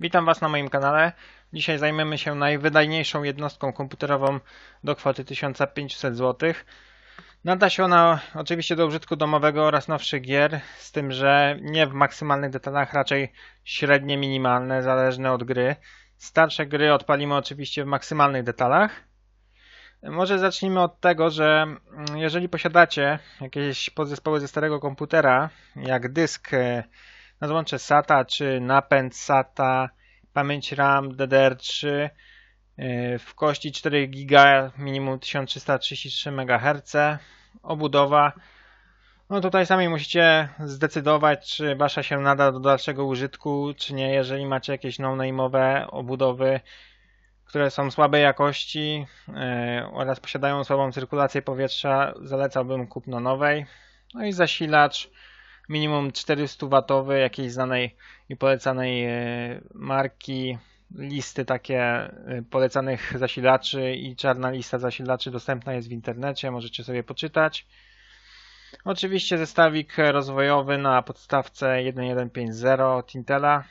Witam Was na moim kanale. Dzisiaj zajmiemy się najwydajniejszą jednostką komputerową do kwoty 1500 zł. Nada się ona oczywiście do użytku domowego oraz nowszych gier, z tym, że nie w maksymalnych detalach, raczej średnie, minimalne, zależne od gry. Starsze gry odpalimy oczywiście w maksymalnych detalach. Może zacznijmy od tego, że jeżeli posiadacie jakieś podzespoły ze starego komputera, jak dysk na złącze SATA czy napęd SATA, pamięć RAM DDR3 e, w kości 4 GB, minimum 1333 MHz, obudowa. No tutaj sami musicie zdecydować, czy wasza się nada do dalszego użytku, czy nie. Jeżeli macie jakieś no-name'owe obudowy, które są słabej jakości yy, oraz posiadają słabą cyrkulację powietrza, zalecałbym kupno nowej. No i zasilacz minimum 400 W jakiejś znanej i polecanej yy, marki. Listy takie yy, polecanych zasilaczy i czarna lista zasilaczy dostępna jest w internecie, możecie sobie poczytać. Oczywiście zestawik rozwojowy na podstawce 1150 od Intela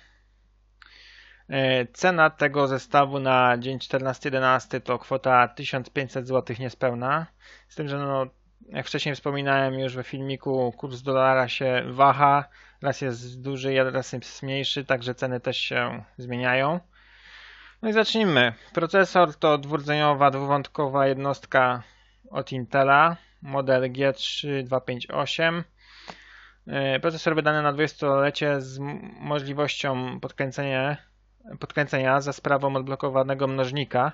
E, cena tego zestawu na dzień 14-11 to kwota 1500 zł niespełna. Z tym, że no, jak wcześniej wspominałem już we filmiku, kurs dolara się waha, raz jest duży, raz jest mniejszy, także ceny też się zmieniają. No i zacznijmy. Procesor to dwurdzeniowa, dwuwątkowa jednostka od Intela, model G3258. E, procesor wydany na 20-lecie z możliwością podkręcenia podkręcenia za sprawą odblokowanego mnożnika.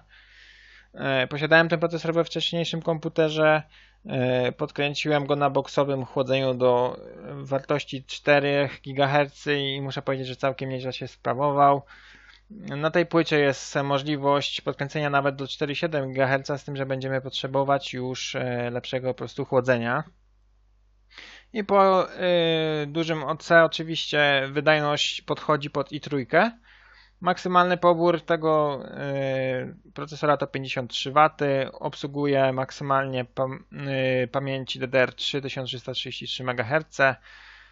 E, posiadałem ten procesor we wcześniejszym komputerze. E, podkręciłem go na boksowym chłodzeniu do wartości 4 GHz i muszę powiedzieć, że całkiem nieźle się sprawował. Na tej płycie jest możliwość podkręcenia nawet do 4,7 GHz, z tym, że będziemy potrzebować już e, lepszego po prostu chłodzenia. I po dużym OC oczywiście wydajność podchodzi pod i3. Maksymalny pobór tego yy, procesora to 53 W, obsługuje maksymalnie yy, pamięci DDR3 1333 MHz.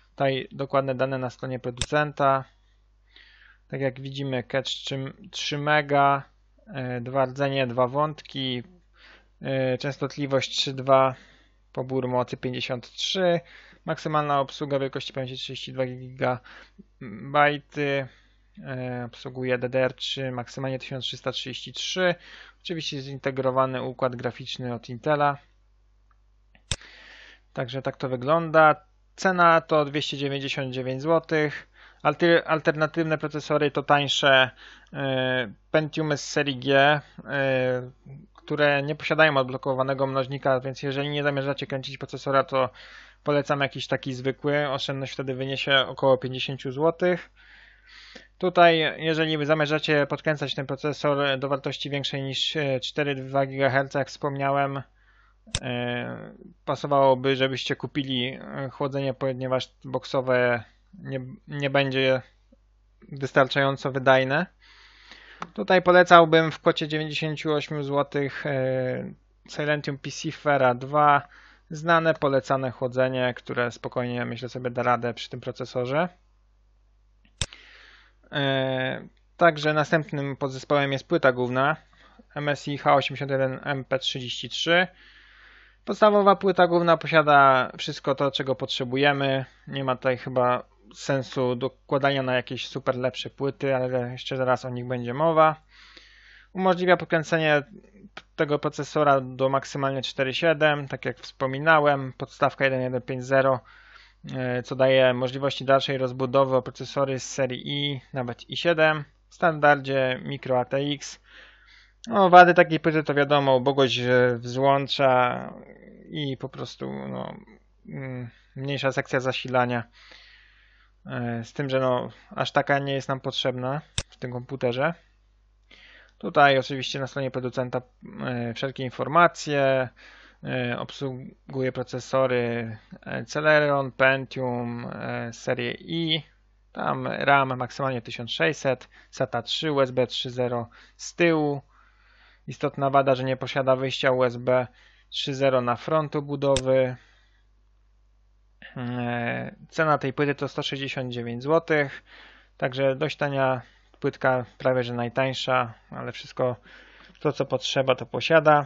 Tutaj dokładne dane na stronie producenta. Tak jak widzimy, cache 3, 3 MB, yy, dwa rdzenie, dwa wątki, częstotliwość 3.2, pobór mocy 53, maksymalna obsługa wielkości pamięci 32 GB obsługuje DDR3 maksymalnie 1333. Oczywiście zintegrowany układ graficzny od Intela. Także tak to wygląda. Cena to 299 zł. Alternatywne procesory to tańsze e, Pentium z serii G, e, które nie posiadają odblokowanego mnożnika, więc jeżeli nie zamierzacie kręcić procesora, to polecam jakiś taki zwykły. Oszczędność wtedy wyniesie około 50 zł. Tutaj, jeżeli zamierzacie podkręcać ten procesor do wartości większej niż 4,2 GHz, jak wspomniałem, e, pasowałoby, żebyście kupili e, chłodzenie, ponieważ boxowe nie, nie będzie wystarczająco wydajne. Tutaj polecałbym w kwocie 98 zł Silentium PC Fera 2 znane, polecane chłodzenie, które spokojnie myślę sobie da radę przy tym procesorze. E, także następnym podzespołem jest płyta główna MSI H81MP33. Podstawowa płyta główna posiada wszystko to, czego potrzebujemy. Nie ma tutaj chyba sensu dokładania na jakieś super lepsze płyty, ale jeszcze zaraz o nich będzie mowa. Umożliwia podkręcenie tego procesora do maksymalnie 4.7, tak jak wspominałem. Podstawka 1150 E, co daje możliwości dalszej rozbudowy o procesory z serii i, nawet i7, w standardzie Micro ATX. No, wady takiej płyty to wiadomo, ubogość złącza i po prostu no, mm, mniejsza sekcja zasilania. E, z tym, że no, aż taka nie jest nam potrzebna w tym komputerze. Tutaj oczywiście na stronie producenta e, wszelkie informacje, E, obsługuje procesory e, Celeron, Pentium, e, serii i, tam RAM maksymalnie 1600, SATA 3, USB 3.0 z tyłu. Istotna wada, że nie posiada wyjścia USB 3.0 na frontu budowy. Cena tej płyty to 169 zł, także dość tania płytka prawie że najtańsza, ale wszystko to co potrzeba to posiada.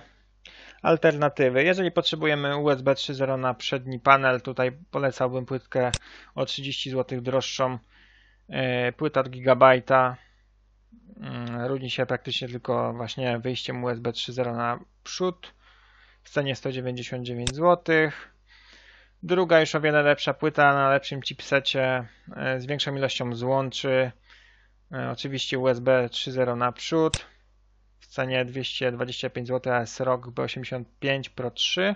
Alternatywy. Jeżeli potrzebujemy USB 3.0 na przedni panel, tutaj polecałbym płytkę o 30 zł droższą. E, płyta od Gigabajta. Mm, różni się praktycznie tylko właśnie wyjściem USB 3.0 na przód w cenie 199 zł. Druga już o wiele lepsza płyta na lepszym chipsecie e, z większą ilością złączy. E, oczywiście USB 3.0 naprzód w cenie 225 zł AS-ROG B85 Pro 3.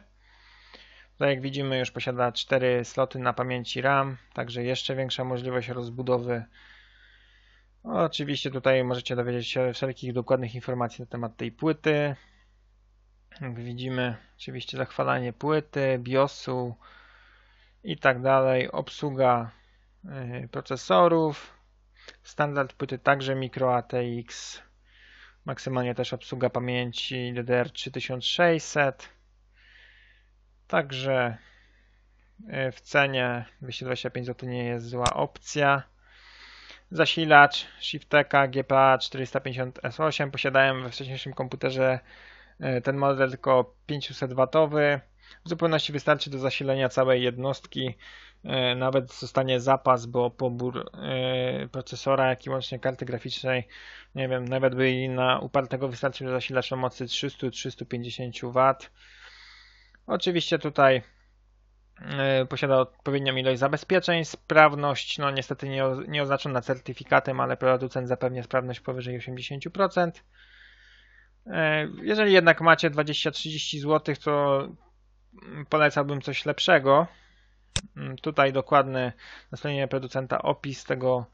Tutaj jak widzimy już posiada 4 sloty na pamięci RAM, także jeszcze większa możliwość rozbudowy. Oczywiście tutaj możecie dowiedzieć się wszelkich dokładnych informacji na temat tej płyty. Jak widzimy, oczywiście zachwalanie płyty, BIOSu, i tak dalej. Obsługa y, procesorów. Standard płyty także micro ATX. Maksymalnie też obsługa pamięci DDR3600. Także y, w cenie 225 zł nie jest zła opcja. Zasilacz Shifteka GPA 450S8. Posiadałem we wcześniejszym komputerze y, ten model tylko 500 W. W zupełności wystarczy do zasilenia całej jednostki. E, nawet zostanie zapas, bo pobór e, procesora, jak i łącznie karty graficznej, nie wiem, nawet by na upartego wystarczył zasilacz o mocy 300-350 W. Oczywiście tutaj e, posiada odpowiednią ilość zabezpieczeń, sprawność, no niestety nie, nie oznaczona certyfikatem, ale producent zapewnia sprawność powyżej 80%. Jeżeli jednak macie 20-30 zł, to polecałbym coś lepszego. Mm, tutaj dokładny na stronie producenta opis tego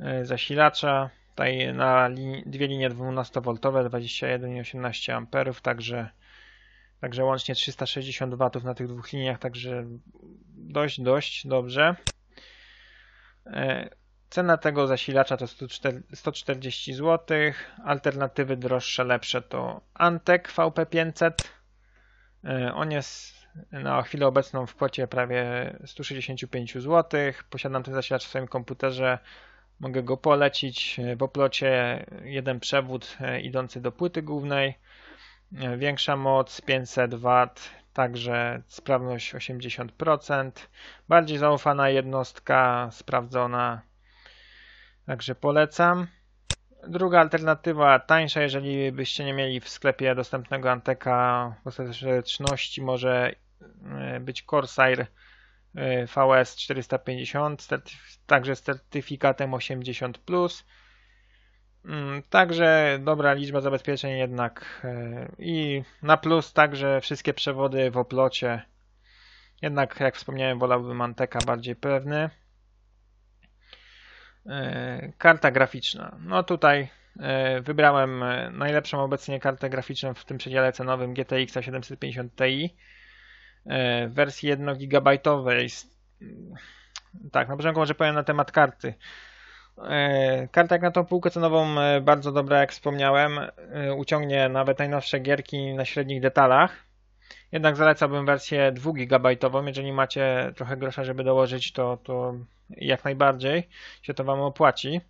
e, zasilacza. Tutaj na linii, dwie linie 12V, 21 i 18 A, także, także łącznie 360 W na tych dwóch liniach, także dość, dość dobrze. E, cena tego zasilacza to 140 zł. Alternatywy droższe, lepsze to Antec VP500 E, on jest na chwilę obecną w kwocie prawie 165 zł. Posiadam ten zasilacz w swoim komputerze. Mogę go polecić. W oplocie jeden przewód e, idący do płyty głównej. E, większa moc 500 W, także sprawność 80%. Bardziej zaufana jednostka, sprawdzona. Także polecam. Druga alternatywa, tańsza, jeżeli byście nie mieli w sklepie dostępnego Anteka w ostateczności może e, być Corsair e, VS 450, także z certyfikatem 80+. Mm, także dobra liczba zabezpieczeń jednak e, i na plus także wszystkie przewody w oplocie. Jednak jak wspomniałem wolałbym Anteka bardziej pewny. E, karta graficzna. No tutaj e, wybrałem e, najlepszą obecnie kartę graficzną w tym przedziale cenowym GTX 750 Ti w wersji 1 GB. Tak, na początku może powiem na temat karty. Karta jak na tą półkę cenową bardzo dobra, jak wspomniałem. Uciągnie nawet najnowsze gierki na średnich detalach. Jednak zalecałbym wersję 2 GB. Jeżeli macie trochę grosza, żeby dołożyć, to, to jak najbardziej się to Wam opłaci.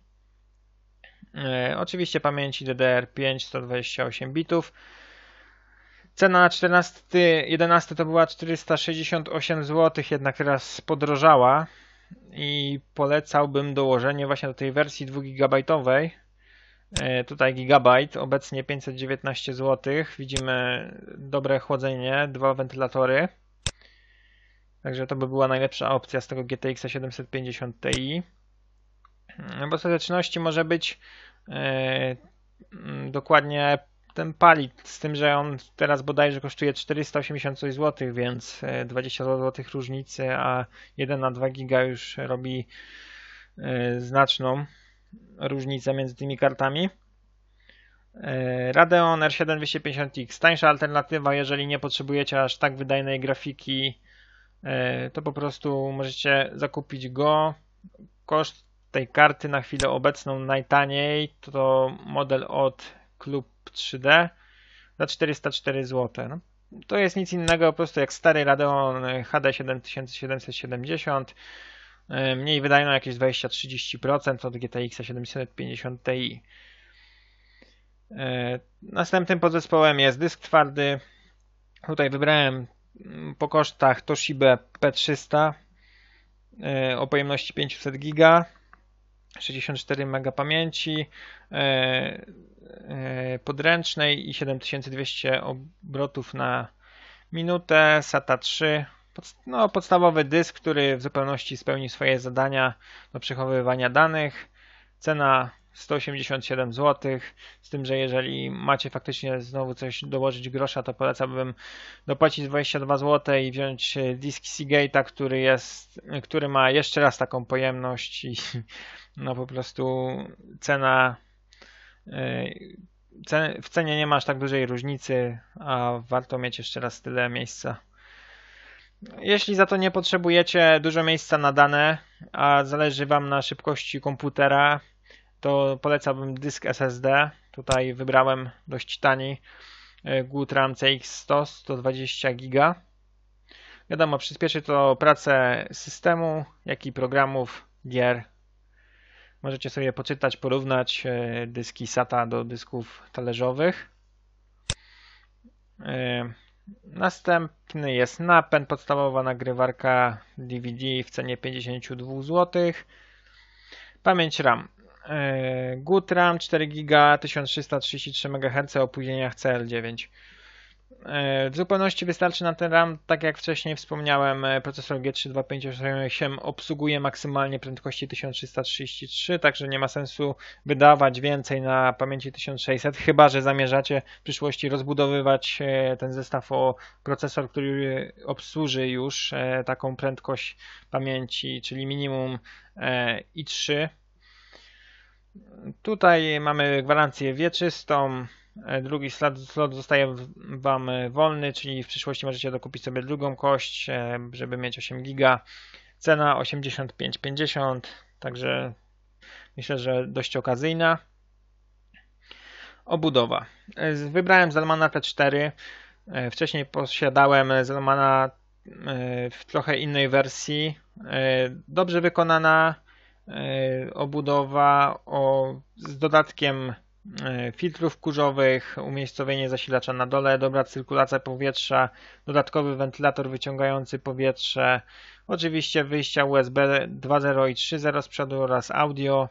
E, oczywiście pamięci DDR5 128 bitów. Cena 14, 11 to była 468 zł, jednak teraz podrożała i polecałbym dołożenie właśnie do tej wersji 2 GB. E, tutaj gigabajt, obecnie 519 zł. Widzimy dobre chłodzenie, dwa wentylatory. Także to by była najlepsza opcja z tego GTX 750 Ti. W ostateczności może być e, dokładnie ten palit, z tym, że on teraz bodajże kosztuje 480 zł, więc 20 zł różnicy, a 1 na 2 giga już robi e, znaczną różnicę między tymi kartami. E, Radeon R7 250X, tańsza alternatywa, jeżeli nie potrzebujecie aż tak wydajnej grafiki, e, to po prostu możecie zakupić go. Koszt tej karty na chwilę obecną najtaniej to model od Club 3D za 404 zł. No, to jest nic innego po prostu jak stary Radeon HD 7770 e, mniej wydajną jakieś 20-30% od GTX 750 Ti. E, następnym podzespołem jest dysk twardy. Tutaj wybrałem po kosztach Toshiba P300 e, o pojemności 500 GB, 64 MB pamięci podręcznej i 7200 obrotów na minutę, SATA 3 no, podstawowy dysk, który w zupełności spełni swoje zadania do przechowywania danych. Cena 187 zł, z tym, że jeżeli macie faktycznie znowu coś dołożyć grosza, to polecałbym dopłacić 22 zł i wziąć disk Seagate'a, który jest, który ma jeszcze raz taką pojemność i no po prostu cena y, w cenie nie masz tak dużej różnicy, a warto mieć jeszcze raz tyle miejsca. Jeśli za to nie potrzebujecie dużo miejsca na dane, a zależy Wam na szybkości komputera, to polecałbym dysk SSD. Tutaj wybrałem dość tani Gutram CX100 120 GB. Wiadomo, przyspieszy to pracę systemu, jak i programów, gier. Możecie sobie poczytać, porównać e, dyski SATA do dysków talerzowych. E, Następny jest napęd, podstawowa nagrywarka DVD w cenie 52 zł. Pamięć RAM. E, GUT RAM 4 GB 1333 MHz o opóźnieniach CL9. E, w zupełności wystarczy na ten RAM, tak jak wcześniej wspomniałem, e, procesor G3258 obsługuje maksymalnie prędkości 1333, także nie ma sensu wydawać więcej na pamięci 1600, chyba że zamierzacie w przyszłości rozbudowywać e, ten zestaw o procesor, który obsłuży już taką prędkość pamięci, czyli minimum i3. Tutaj mamy gwarancję wieczystą, E, drugi slot, zostaje Wam wolny, czyli w przyszłości możecie dokupić sobie drugą kość, e, żeby mieć 8 giga. Cena 85,50, także myślę, że dość okazyjna. Obudowa. E, wybrałem Zalmana T4. Wcześniej posiadałem Zalmana w trochę innej wersji. Dobrze wykonana obudowa o, z dodatkiem E, filtrów kurzowych, umiejscowienie zasilacza na dole, dobra cyrkulacja powietrza, dodatkowy wentylator wyciągający powietrze, oczywiście wyjścia USB 2.0 i 3.0 z przodu oraz audio.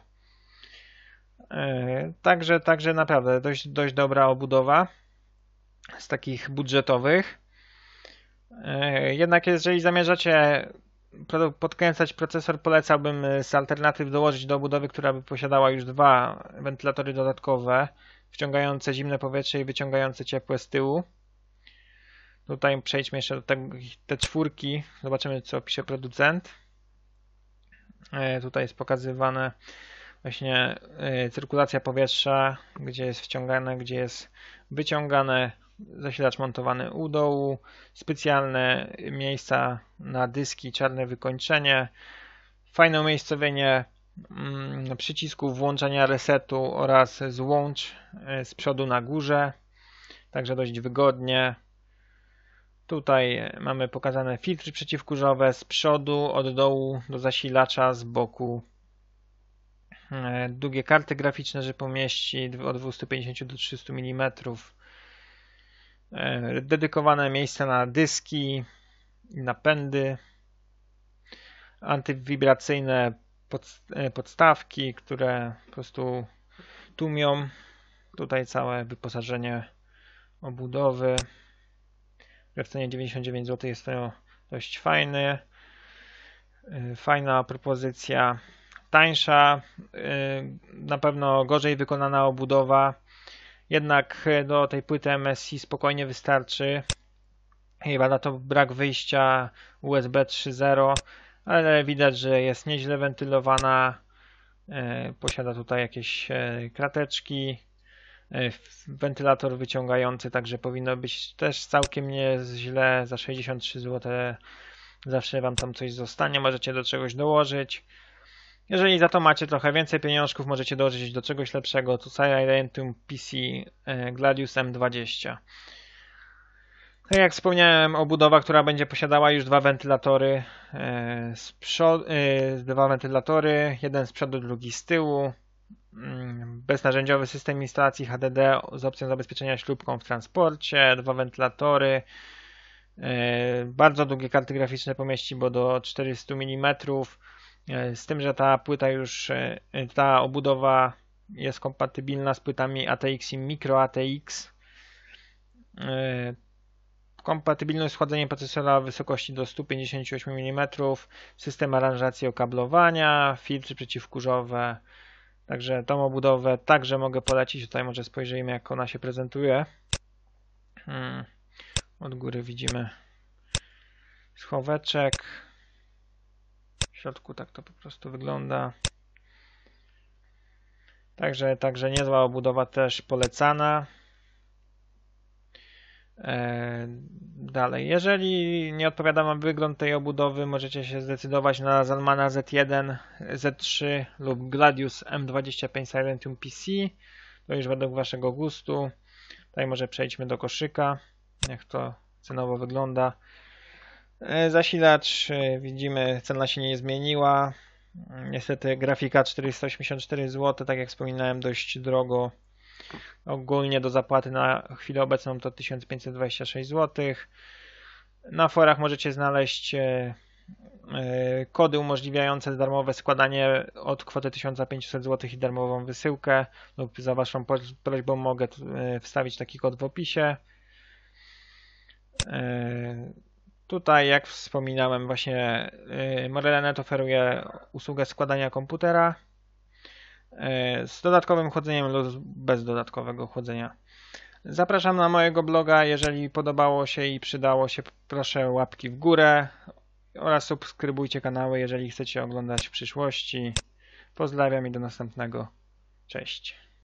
E, także, także naprawdę dość, dość dobra obudowa z takich budżetowych. E, jednak jeżeli zamierzacie podkręcać procesor polecałbym y, z alternatyw dołożyć do obudowy, która by posiadała już dwa wentylatory dodatkowe, wciągające zimne powietrze i wyciągające ciepłe z tyłu. Tutaj przejdźmy jeszcze do te czwórki, zobaczymy co pisze producent. E, tutaj jest pokazywane właśnie e, cyrkulacja powietrza, gdzie jest wciągane, gdzie jest wyciągane, zasilacz montowany u dołu, specjalne miejsca na dyski, czarne wykończenie, fajne umiejscowienie mm, przycisku włączania resetu oraz złącz e, z przodu na górze, także dość wygodnie. Tutaj mamy pokazane filtry przeciwkurzowe z przodu, od dołu do zasilacza, z boku e, długie karty graficzne, że pomieści od 250 do 300 mm dedykowane miejsca na dyski napędy, antywibracyjne e, podstawki, które po prostu tłumią tutaj całe wyposażenie obudowy. W cenie 99 zł jest to dość fajny. E, fajna propozycja, tańsza, na pewno gorzej wykonana obudowa jednak e, do tej płyty MSI spokojnie wystarczy. Chyba to brak wyjścia USB 3.0, ale widać, że jest nieźle wentylowana. E, posiada tutaj jakieś e, krateczki, wentylator wyciągający, także powinno być też całkiem nieźle. Za 63 zł zawsze Wam tam coś zostanie, możecie do czegoś dołożyć. Jeżeli za to macie trochę więcej pieniążków, możecie dołożyć do czegoś lepszego. To Silentium PC e, Gladius M20. Tak jak wspomniałem, obudowa, która będzie posiadała już dwa wentylatory e, z przodu, e, dwa wentylatory, jeden z przodu, drugi z tyłu, mm, beznarzędziowy system instalacji HDD z opcją zabezpieczenia śrubką w transporcie, dwa wentylatory, bardzo długie karty graficzne pomieści, bo do 400 mm, z tym, że ta płyta już, ta obudowa jest kompatybilna z płytami ATX i Micro ATX. Kompatybilność z chłodzeniem procesora wysokości do 158 mm, system aranżacji okablowania, filtry przeciwkurzowe. Także tą obudowę także mogę polecić. Tutaj może spojrzyjmy jak ona się prezentuje. Hmm. Od góry widzimy schoweczek. Środku tak to po prostu wygląda. Także, także niezła obudowa też polecana. E, dalej, jeżeli nie odpowiada Wam wygląd tej obudowy, możecie się zdecydować na Zalmana Z1, Z3 lub Gladius M25 Silentium PC. To już według Waszego gustu. Tutaj może przejdźmy do koszyka, jak to cenowo wygląda. E, zasilacz, e, widzimy, cena się nie zmieniła. Niestety grafika 484 zł, tak jak wspominałem, dość drogo Ogólnie do zapłaty na chwilę obecną to 1526 zł. Na forach możecie znaleźć e, kody umożliwiające darmowe składanie od kwoty 1500 zł i darmową wysyłkę lub za Waszą prośbą mogę wstawić taki kod w opisie. Tutaj, jak wspominałem, właśnie Morelenet oferuje usługę składania komputera E, z dodatkowym chłodzeniem lub bez dodatkowego chłodzenia. Zapraszam na mojego bloga. Jeżeli podobało się i przydało się, proszę łapki w górę oraz subskrybujcie kanały, jeżeli chcecie oglądać w przyszłości. Pozdrawiam i do następnego. Cześć.